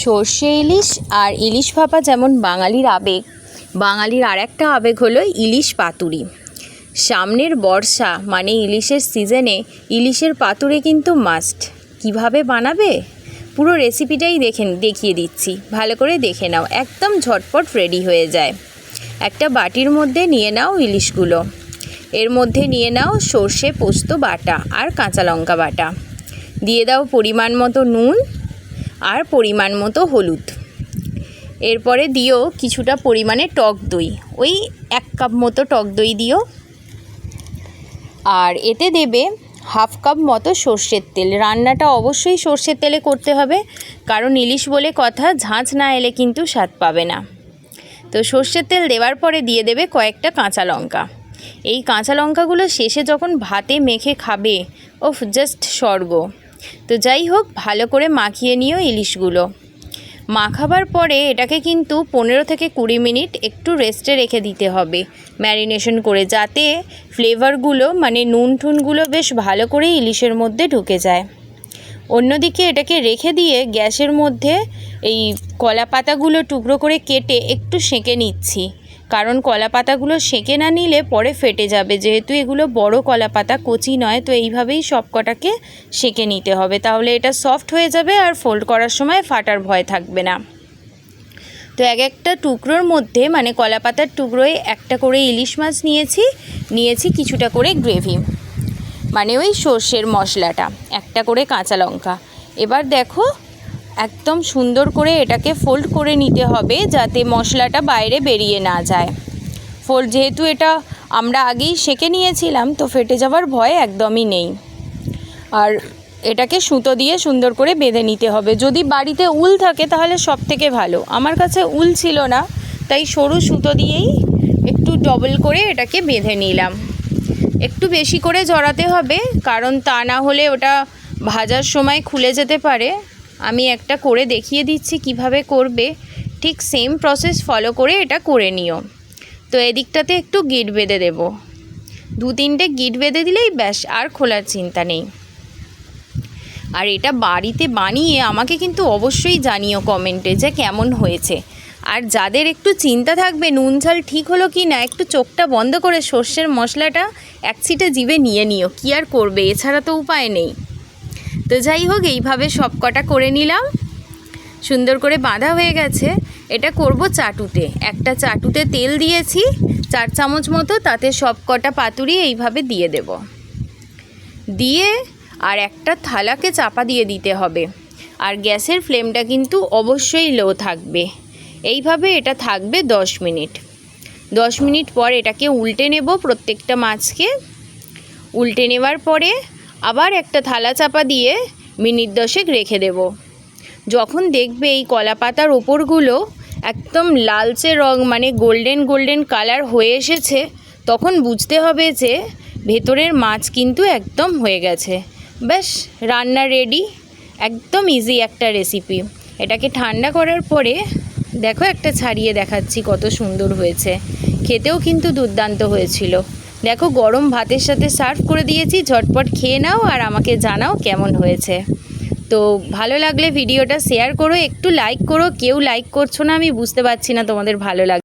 সর্ষে ইলিশ আর ইলিশ ভাপা যেমন বাঙালির আবেগ, বাঙালির আর একটা আবেগ হলো ইলিশ পাতুরি। সামনের বর্ষা মানে ইলিশের সিজনে ইলিশের পাতুরি কিন্তু মাস্ট কীভাবে বানাবে? পুরো রেসিপিটাই দেখেন, দেখিয়ে দিচ্ছি। ভালো করে দেখে নাও, একদম ঝটপট রেডি হয়ে যায়। একটা বাটির মধ্যে নিয়ে নাও ইলিশগুলো। এর মধ্যে নিয়ে নাও সর্ষে পোস্ত বাটা আর কাঁচা লঙ্কা বাটা। দিয়ে দাও পরিমাণ মতো নুন আর পরিমাণ মতো হলুদ। এরপরে দিও কিছুটা পরিমাণে টক দই। ওই এক কাপ মতো টক দই দিও। আর এতে দেবে হাফ কাপ মতো সর্ষের তেল। রান্নাটা অবশ্যই সর্ষের তেলে করতে হবে, কারণ ইলিশ বলে কথা, ঝাঁঝ না এলে কিন্তু স্বাদ পাবে না। তো সর্ষের তেল দেওয়ার পরে দিয়ে দেবে কয়েকটা কাঁচা লঙ্কা। এই কাঁচা লঙ্কাগুলো শেষে যখন ভাতে মেখে খাবে, ওফ জাস্ট স্বর্গ। তো যাই হোক, ভালো করে মাখিয়ে নিও ইলিশগুলো। মাখাবার পরে এটাকে কিন্তু পনেরো থেকে কুড়ি মিনিট একটু রেস্টে রেখে দিতে হবে। ম্যারিনেশন করে যাতে ফ্লেভারগুলো মানে নুন টুনগুলো বেশ ভালো করে ইলিশের মধ্যে ঢুকে যায়। অন্যদিকে এটাকে রেখে দিয়ে গ্যাসের মধ্যে এই কলা পাতাগুলো টুকরো করে কেটে একটু সেঁকে নিচ্ছি। কারণ কলা পাতাগুলো সেঁকে না নিলে পরে ফেটে যাবে। যেহেতু এগুলো বড় কলা পাতা কচি নয়, তো এইভাবেই সব কটাকে সেঁকে নিতে হবে। তাহলে এটা সফট হয়ে যাবে আর ফোল্ড করার সময় ফাটার ভয় থাকবে না। তো এক একটা টুকরোর মধ্যে মানে কলা পাতার টুকরোয় একটা করে ইলিশ মাছ নিয়েছি নিয়েছি কিছুটা করে গ্রেভি মানে ওই সর্ষের মশলাটা, একটা করে কাঁচা লঙ্কা। এবার দেখো একদম সুন্দর করে এটাকে ফোল্ড করে নিতে হবে যাতে মশলাটা বাইরে বেরিয়ে না যায়। ফোল্ড যেহেতু এটা আমরা আগেই সেঁকে নিয়েছিলাম, তো ফেটে যাওয়ার ভয় একদমই নেই। আর এটাকে সুতো দিয়ে সুন্দর করে বেঁধে নিতে হবে। যদি বাড়িতে উল থাকে তাহলে সব থেকে ভালো। আমার কাছে উল ছিল না, তাই সরু সুতো দিয়েই একটু ডবল করে এটাকে বেঁধে নিলাম। একটু বেশি করে জড়াতে হবে, কারণ তা না হলে ওটা ভাজার সময় খুলে যেতে পারে। আমি একটা করে দেখিয়ে দিচ্ছি কীভাবে করবে। ঠিক সেম প্রসেস ফলো করে এটা করে নিও। তো এদিকটাতে একটু গিট বেঁধে দেব। দু তিনটে গিট বেঁধে দিলেই ব্যাস, আর খোলার চিন্তা নেই। আর এটা বাড়িতে বানিয়ে আমাকে কিন্তু অবশ্যই জানিও কমেন্টে যে কেমন হয়েছে। আর যাদের একটু চিন্তা থাকবে নুন ঝাল ঠিক হলো কি না, একটু চোখটা বন্ধ করে সর্ষের মশলাটা এক ছিটে জিভে নিয়ে নিও। কী আর করবে, এছাড়া তো উপায় নেই। তো যাই হোক, এইভাবে সব কটা করে নিলাম। সুন্দর করে বাঁধা হয়ে গেছে। এটা করব চাটুতে। একটা চাটুতে তেল দিয়েছি, চার চামচ মতো, তাতে সব কটা পাতুরি এইভাবে দিয়ে দেব। দিয়ে আর একটা থালাকে চাপা দিয়ে দিতে হবে। আর গ্যাসের ফ্লেমটা কিন্তু অবশ্যই লো থাকবে। এইভাবে এটা থাকবে দশ মিনিট। দশ মিনিট পর এটাকে উল্টে নেব প্রত্যেকটা মাছকে। উল্টে নেওয়ার পরে আবার একটা থালা চাপা দিয়ে মিনিট দশেক রেখে দেব। যখন দেখবে এই কলা পাতার ওপরগুলো একদম লালচে রং মানে গোল্ডেন গোল্ডেন কালার হয়ে এসেছে, তখন বুঝতে হবে যে ভেতরের মাছ কিন্তু একদম হয়ে গেছে। ব্যাস, রান্না রেডি একদম ইজি একটা রেসিপি এটাকে ঠান্ডা করার পরে দেখো একটা ছাড়িয়ে দেখাচ্ছি কত সুন্দর হয়েছে। খেতেও কিন্তু দুর্দান্ত হয়েছিল। দেখো, গরম ভাতের সাথে সার্ভ করে দিয়েছি, ঝটপট খেয়ে নাও আর আমাকে জানাও কেমন হয়েছে। তো ভালো লাগলে ভিডিওটা শেয়ার করো, একটু লাইক করো, কেউ লাইক করছ না, আমি বুঝতে পারছি না তোমাদের ভালো লাগ